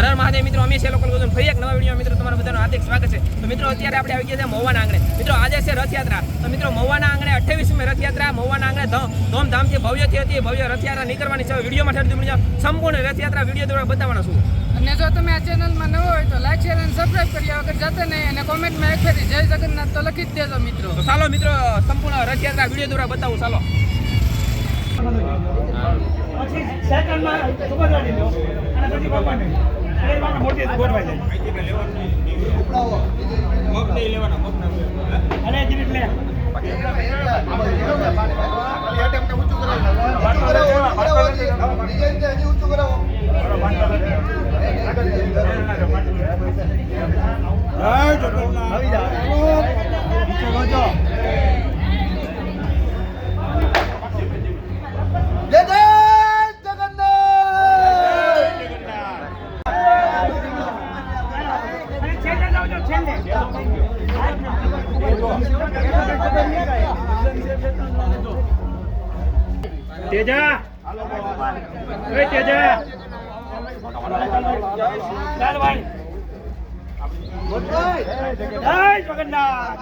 હર હર મહાદેવ મિત્રો અમે છે લોકલ ગોધન. ફરી એક નવા વીડિયો મિત્રો તમારા બધાનું હાર્દિક સ્વાગત છે. તો મિત્રો અત્યારે આપણે આવી ગયા છે મહુવાના આંગણે. મિત્રો આજે છે રથયાત્રા. તો મિત્રો મહુવાના આંગણે અઠ્યાવીસમી રથયાત્રા મહુવાના આંગણે ધમ- ધૂમધામથી ભવ્યથી હતી. ભવ્ય રથયાત્રા નીકળવાની છે. વિડીયોમાં ઠરતી મળી જાઓ. સંપૂર્ણ રથયાત્રા વીડિયો દ્વારા બતાવવાનો છું. અને જો તમે આ ચેનલમાં નવો હોય તો લાઈક શેર અને સબસ્ક્રાઈબ કરી વગર જતા નહીં અને કોમેન્ટમાં એક ફેરી જય જગન્નાથ તો લખી જ દેજો મિત્રો. તો ચાલો મિત્રો સંપૂર્ણ રથયાત્રા વીડિયો દ્વારા બતાવું. ચાલો. પછી સેકન્ડમાં સુભદ્રાજી લો અને પછી બાપાને માટે ગોઠવાઈ તેજા. એ તેજા. ચાલ ભાઈ જય જગન્નાથ.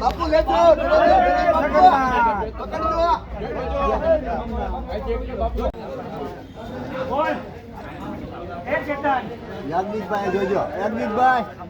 બાપુ લેજો યાજ્ઞિકભાઈ જોજો. યાજ્ઞિકભાઈ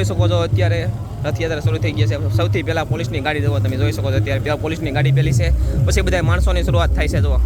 જોઈ શકો છો અત્યારે રથયાત્રા શરૂ થઈ ગઈ છે. સૌથી પહેલાં પોલીસની ગાડી જુઓ તમે જોઈ શકો છો અત્યારે. પહેલાં પોલીસની ગાડી પહેલી છે, પછી બધા માણસોની શરૂઆત થાય છે, જુઓ.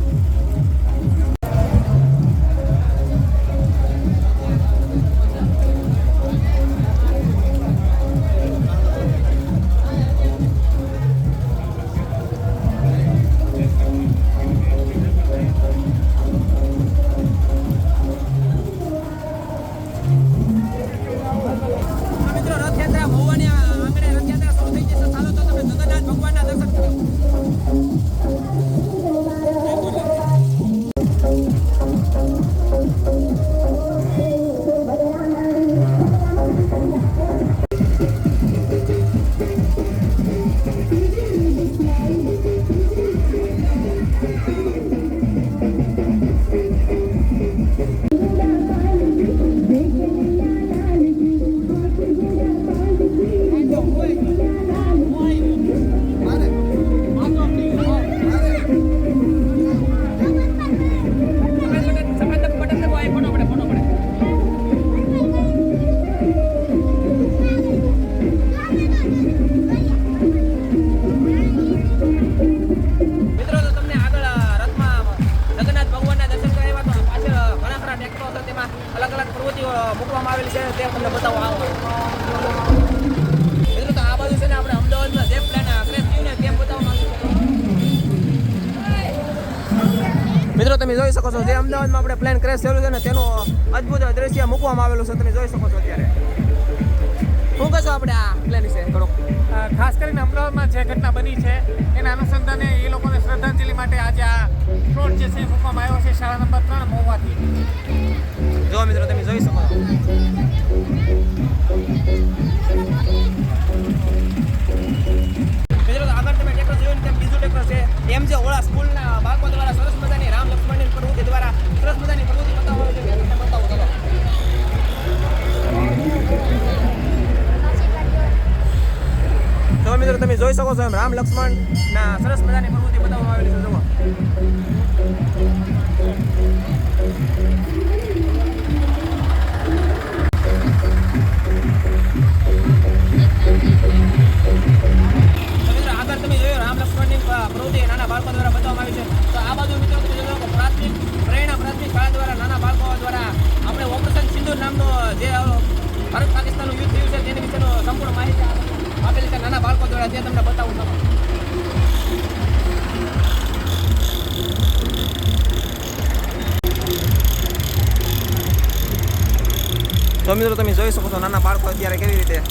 અલગ અલગ પ્રવૃત્તિઓ મૂકવામાં આવેલી છે, તે તમને બતાવવા આવો મિત્રો, તો આ બાજુ છે ને આપણે અમદાવાદમાં જે પ્લાન ક્રેશ થયું ને તેમ બતાવવામાં મિત્રો, તમે જોઈ શકો છો જે અમદાવાદમાં આપણે પ્લેન ક્રેશ થયેલું છે ને તેનું અદ્ભુત દ્રશ્ય મૂકવામાં આવેલું છે, તમે જોઈ શકો છો અત્યારે. શું કહેશો આપણે આ પ્લેન વિશે થોડોક? ખાસ કરીને અમદાવાદમાં જે ઘટના બની છે, એના અનુસંધાને એ લોકોને શ્રદ્ધાંજલિ માટે આજે આ પ્લોટ જે છે મૂકવામાં આવ્યો છે, શાળા નંબર ત્રણ મહુવાથી જો મિત્રો તમે જોઈ શકો મિત્રો આગળ તમે ટ્રેક્ટર જોયું તેમ બીજું ટ્રેક્ટર છે. એમ જે ઓળા સ્કૂલના બાળકો દ્વારા સરસ મજાની રામ લક્ષ્મણની પ્રવૃત્તિ દ્વારા સરસ મજાની પ્રવૃત્તિ બતાવવામાં આવી છે. તમને બતાવો તમે જોઈ શકો છો એમ રામ લક્ષ્મણ ના સરસ મજાની પ્રવૃત્તિ બતાવવામાં આવેલી છે. જુઓ. તે તમને બતાવું છું. તો મિત્રો, તમે જોઈ શકો છો નાના બાળકો અત્યારે કેવી રીતે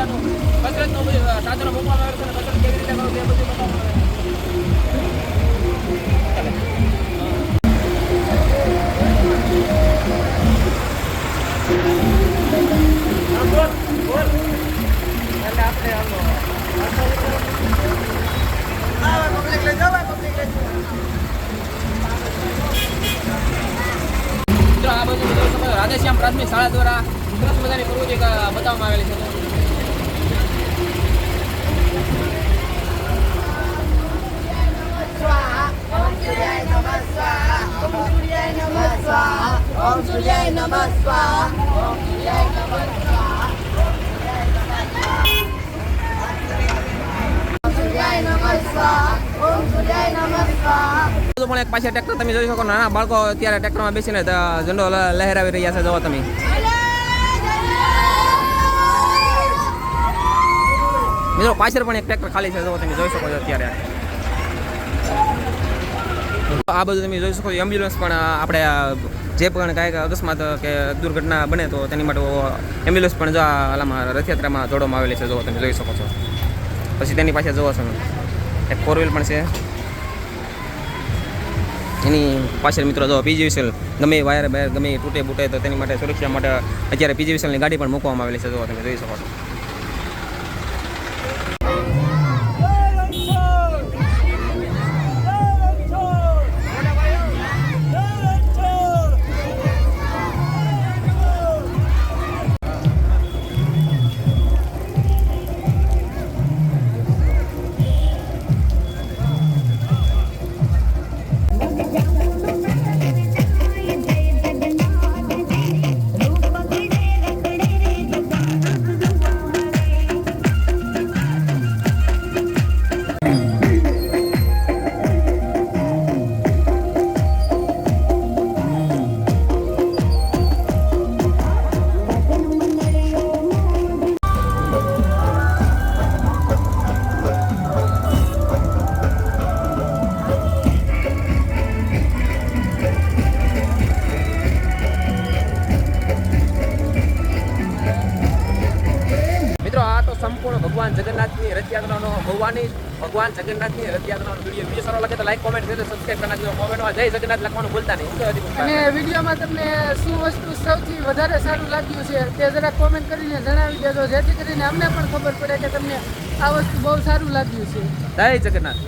દ્વારા સરસ મજાનું કસરતનું બધું સાધનો મૂકવામાં આવે છે અને કસરત કેવી રીતે કરો તે બધું બતાવવામાં આવે છે. મિત્રો આ બધું જોઈ શકો છો રાધેશ્યામ પ્રાથમિક શાળા દ્વારા સરસ મજાની પ્રવૃત્તિ ક- બતાવવામાં આવેલી છે ઓમ સૂર્યાય નમઃ પણ એક પાછળ ટ્રેક્ટર તમે જોઈ શકો, નાના બાળકો અત્યારે ટ્રેક્ટરમાં બેસીને ઝંડો લહેરાવી રહ્યા છે. જોવો તમે. મિત્રો, પાછળ પણ એક ટ્રેક્ટર ખાલી છે. જોવો તમે, જોઈ શકો છો અત્યારે. આ બધું તમે જોઈ શકો એમ્બ્યુલન્સ પણ આપણે જે પણ કાંઈક અકસ્માત કે દુર્ઘટના બને તો તેની માટે એમ્બ્યુલન્સ પણ જો આલામાં રથયાત્રામાં જોડવામાં આવેલી છે. જો તમે, જોઈ શકો છો. પછી તેની પાસે જોવો છો એક ફોર વ્હીલ પણ છે. એની પાછળ મિત્રો જો પીજીવીસીએલ ગમે વાયર બાયર ગમે તૂટે બૂટે તો તેની માટે સુરક્ષા માટે અત્યારે પીજીવીસીએલની ગાડી પણ મૂકવામાં આવેલી છે. જો તમે, જોઈ શકો છો. ભગવાનની ભગવાન જગન્નાથની રથયાત્રાનો વીડિયો. વીડિયો સારો લાગે તો લાઈક કોમેન્ટ કરી સબસ્ક્રાઈબ કરી નાખજો કોમેન્ટમાં જય જગન્નાથ લખવાનું ભૂલતા નહીં? અને વિડીયોમાં તમને શું વસ્તુ સૌથી વધારે સારું લાગ્યું છે તે જરા કોમેન્ટ કરીને જણાવી દેજો જેથી કરીને અમને પણ ખબર પડે કે તમને આ વસ્તુ બહુ સારું લાગ્યું છે. જય જગન્નાથ.